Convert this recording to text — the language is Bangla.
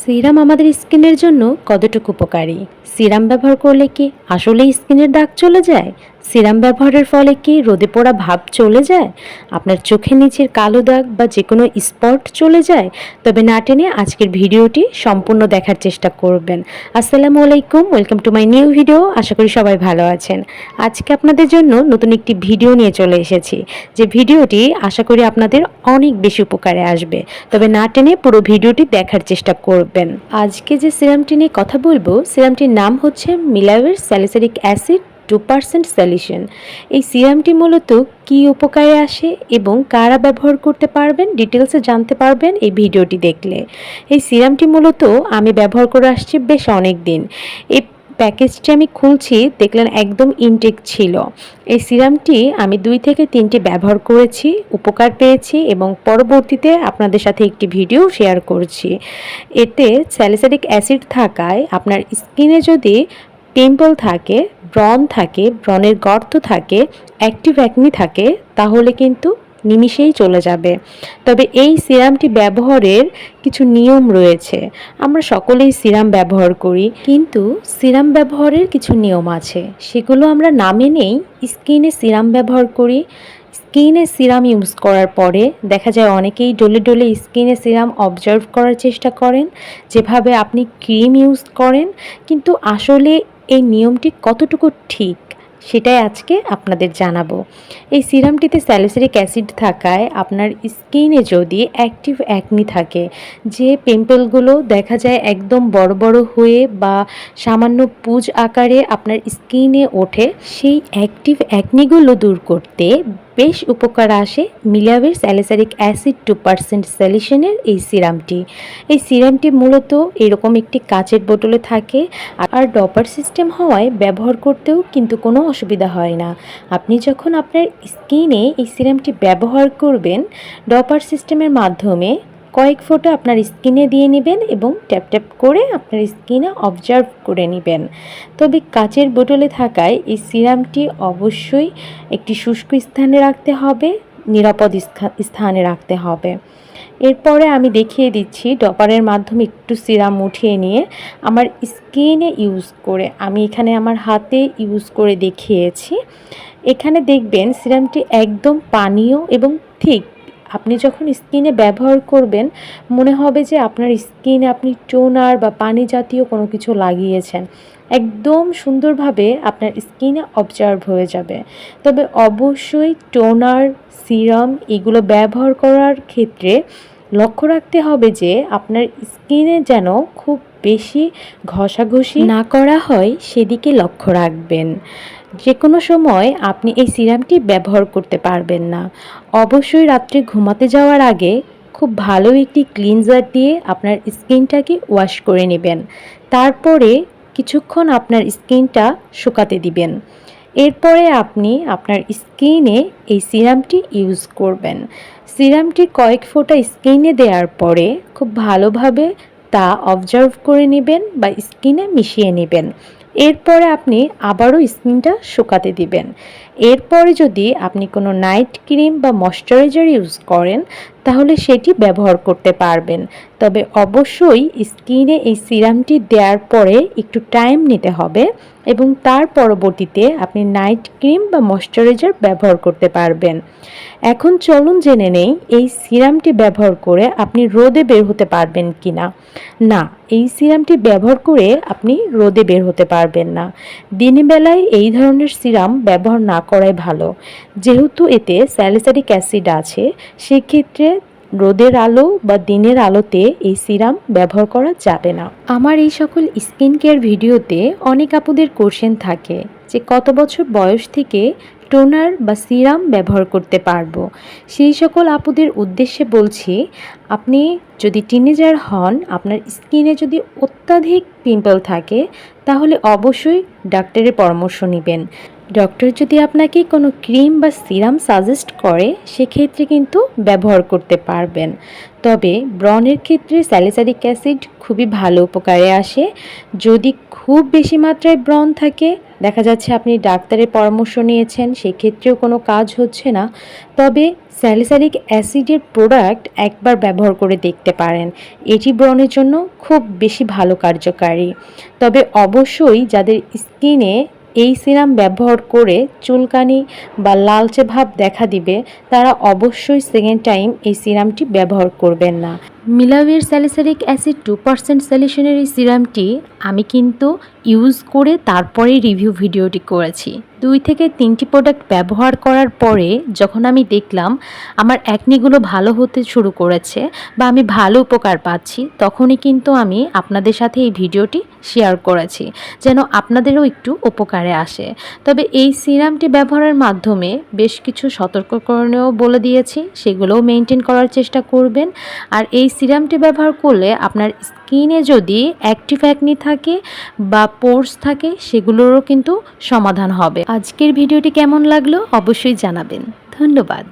সিরাম আমাদের স্কিনের জন্য কতটুকু উপকারী? সিরাম ব্যবহার করলে কি আসলেই স্কিনের দাগ চলে যায়? সিরাম ব্যবহারের ফলে কি রোদে পোড়া ভাব চলে যায়? আপনার চোখের নিচের কালো দাগ বা যে কোনো স্পট চলে যায়? তবে না টেনে আজকের ভিডিওটি সম্পূর্ণ দেখার চেষ্টা করবেন। আসসালামু আলাইকুম, welcome to my new video. আশা করি সবাই ভালো আছেন। আজকে আপনাদের জন্য নতুন একটি ভিডিও নিয়ে চলে এসেছি। যে ভিডিওটি আশা করি আপনাদের অনেক বেশি উপকারে আসবে। তবে না টেনে পুরো ভিডিওটি দেখার চেষ্টা করবেন। আজকে যে সিরামটি নিয়ে কথা বলব, সিরামটির নাম হচ্ছে মিলাভের salicylic acid two percent solution এই সিরামটি মূলত কী উপকারে আসে এবং কারা ব্যবহার করতে পারবেন ডিটেলসে জানতে পারবেন এই ভিডিওটি দেখলে। এই সিরামটি মূলত আমি ব্যবহার করে আসছি বেশ অনেক দিন এই প্যাকেজটি আমি খুলছি, দেখলেন একদম ইনটেক ছিল। এই সিরামটি আমি দুই থেকে তিনটি ব্যবহার করেছি, উপকার পেয়েছি এবং পরবর্তীতে আপনাদের সাথে একটি ভিডিও শেয়ার করছি। এতে স্যালিসারিক অ্যাসিড থাকায় আপনার স্কিনে যদি পিম্পল থাকে, ব্রণ থাকে, ব্রণের গর্ত থাকে, অ্যাক্টিভ অ্যাকনি থাকে, তাহলে কিন্তু নিমিষেই চলে যাবে। তবে এই সিরামটি ব্যবহারের কিছু নিয়ম রয়েছে। আমরা সকলেই সিরাম ব্যবহার করি, কিন্তু সিরাম ব্যবহারের কিছু নিয়ম আছে। সেগুলো আমরা না মেনেই স্কিনে সিরাম ব্যবহার করি। স্কিনে সিরাম ইউজ করার পরে দেখা যায় অনেকেই ডলে ডলে স্কিনে সিরাম অবজার্ভ করার চেষ্টা করেন, যেভাবে আপনি ক্রিম ইউজ করেন। কিন্তু আসলে এই নিয়মটি কতটুকু ঠিক, সেটাই আজকে আপনাদের জানাব। এই সিরামটিতে স্যালিসিলিক অ্যাসিড থাকায় আপনার স্কিনে যদি অ্যাক্টিভ অ্যাকনি থাকে, যে পিম্পলগুলো দেখা যায় একদম বড় বড় হয়ে বা সামান্য পুজ আকারে আপনার স্কিনে ওঠে, সেই অ্যাক্টিভ অ্যাকনিগুলো দূর করতে বেশ উপকার আসে মিলাভের স্যালিসারিক অ্যাসিড টু পার্সেন্ট সলিউশনের এই সিরামটি। এই সিরামটি মূলত এরকম একটি কাচের বোতলে থাকে আর ডপার সিস্টেম হওয়ায় ব্যবহার করতেও কিন্তু কোনো অসুবিধা হয় না। আপনি যখন আপনার স্কিনে এই সিরামটি ব্যবহার করবেন, ডপার সিস্টেমের মাধ্যমে কয়েক ফোঁটা আপনার স্কিনে দিয়ে নেবেন এবং ট্যাপ ট্যাপ করে আপনার স্কিনে অবজার্ভ করে নেবেন। তবে কাচের বোতলে থাকায় এই সিরামটি অবশ্যই একটি শুষ্ক স্থানে রাখতে হবে, নিরাপদ স্থান- রাখতে হবে। এরপরে আমি দেখিয়ে দিচ্ছি ডপারের মাধ্যমে একটু সিরাম উঠিয়ে নিয়ে আমার স্কিনে ইউজ করে, আমি এখানে আমার হাতে ইউজ করে দেখিয়েছি। এখানে দেখবেন সিরামটি একদম পানীয় এবং ঠিক আপনি যখন স্কিনে ব্যবহার করবেন, মনে হবে যে আপনার স্কিনে আপনি টোনার বা পানি জাতীয় কোনো কিছু লাগিয়েছেন। একদম সুন্দরভাবে আপনার স্কিনে অবজার্ভ হয়ে যাবে। তবে অবশ্যই টোনার, সিরাম এগুলো ব্যবহার করার ক্ষেত্রে লক্ষ্য রাখতে হবে যে আপনার স্কিনে যেন খুব বেশি ঘষাঘষি না করা হয়, সেদিকে লক্ষ্য রাখবেন। যে কোনো সময় আপনি এই সিরামটি ব্যবহার করতে পারবেন না। অবশ্যই রাত্রে ঘুমাতে যাওয়ার আগে খুব ভালো একটি ক্লিনজার দিয়ে আপনার স্কিনটাকে ওয়াশ করে নেবেন। তারপরে কিছুক্ষণ আপনার স্কিনটা শুকাতে দিবেন। এরপরে আপনি আপনার স্কিনে এই সিরামটি ইউজ করবেন। সিরামটি কয়েক ফোঁটা স্কিনে দেওয়ার পরে খুব ভালোভাবে তা অবজার্ভ করে নেবেন বা স্কিনে মিশিয়ে নেবেন। এরপরে আপনি আবারও স্কিনটা শুকাতে দিবেন। এরপরে যদি আপনি কোনো নাইট ক্রিম বা ময়শ্চারাইজার ইউজ করেন তাহলে সেটি ব্যবহার করতে পারবেন। তবে অবশ্যই স্কিনে এই সিরামটি দেওয়ার পরে একটু টাইম নিতে হবে এবং তার পরবর্তীতে আপনি নাইট ক্রিম বা ময়শ্চারাইজার ব্যবহার করতে পারবেন। এখন চলুন জেনে নেই এই সিরামটি ব্যবহার করে আপনি রোদে বের হতে পারবেন কি না না এই সিরামটি ব্যবহার করে আপনি রোদে বের হতে পারবেন না। দিনের বেলায় এই ধরনের সিরাম ব্যবহার না করাই ভালো। যেহেতু এতে স্যালিসারিক অ্যাসিড আছে, সেক্ষেত্রে রোদের আলো বা দিনের আলোতে এই সিরাম ব্যবহার করা যাবে না। আমার এই সকল স্কিন কেয়ার ভিডিওতে অনেক আপুদের কোশ্চেন থাকে যে কত বছর বয়স থেকে টোনার বা সিরাম ব্যবহার করতে পারব? সেই সকল আপুদের উদ্দেশ্যে বলছি, আপনি যদি টিনেজার হন, আপনার স্কিনে যদি অত্যাধিক পিম্পল থাকে, তাহলে অবশ্যই ডাক্তারের পরামর্শ নেবেন। ডক্টর যদি আপনাকে কোনো ক্রিম বা সিরাম সাজেস্ট করে, সেক্ষেত্রে কিন্তু ব্যবহার করতে পারবেন। তবে ব্রণের ক্ষেত্রে স্যালিসারিক অ্যাসিড খুবই ভালো উপকারে আসে। যদি খুব বেশি মাত্রায় ব্রণ থাকে, দেখা যাচ্ছে আপনি ডাক্তারের পরামর্শ নিয়েছেন, সেক্ষেত্রেও কোনো কাজ হচ্ছে না। তবে স্যালিসালিক অ্যাসিডের প্রোডাক্ট একবার ব্যবহার করে দেখতে পারেন। এটি ব্রণের জন্য খুব বেশি ভালো কার্যকারী। তবে অবশ্যই যাদের স্কিনে এই সিরাম ব্যবহার করে চুলকানি বা লালচে ভাব দেখা দিবে, তারা অবশ্যই সেকেন্ড টাইম এই সিরামটি ব্যবহার করবেন না। মিলাভের স্যালিসারিক অ্যাসিড টু পার্সেন্ট সলিউশনের এই সিরামটি আমি কিন্তু ইউজ করে তারপরে রিভিউ ভিডিওটি করেছি। দুই থেকে তিনটি প্রোডাক্ট ব্যবহার করার পরে যখন আমি দেখলাম আমার অ্যাকনিগুলো ভালো হতে শুরু করেছে বা আমি ভালো উপকার পাচ্ছি, তখনই কিন্তু আমি আপনাদের সাথে এই ভিডিওটি শেয়ার করেছি যেন আপনাদেরও একটু উপকারে আসে। তবে এই সিরামটি ব্যবহারের মাধ্যমে বেশ কিছু সতর্ককরণেও বলে দিয়েছি, সেগুলোও মেনটেন করার চেষ্টা করবেন। আর এই সিরামটি ব্যবহার করলে আপনার স্কিনে যদি অ্যাক্টিভ অ্যাকনি থাকে বা পোর্স থাকে, সেগুলোরও কিন্তু সমাধান হবে। আজকের ভিডিওটি কেমন লাগল অবশ্যই জানাবেন। ধন্যবাদ।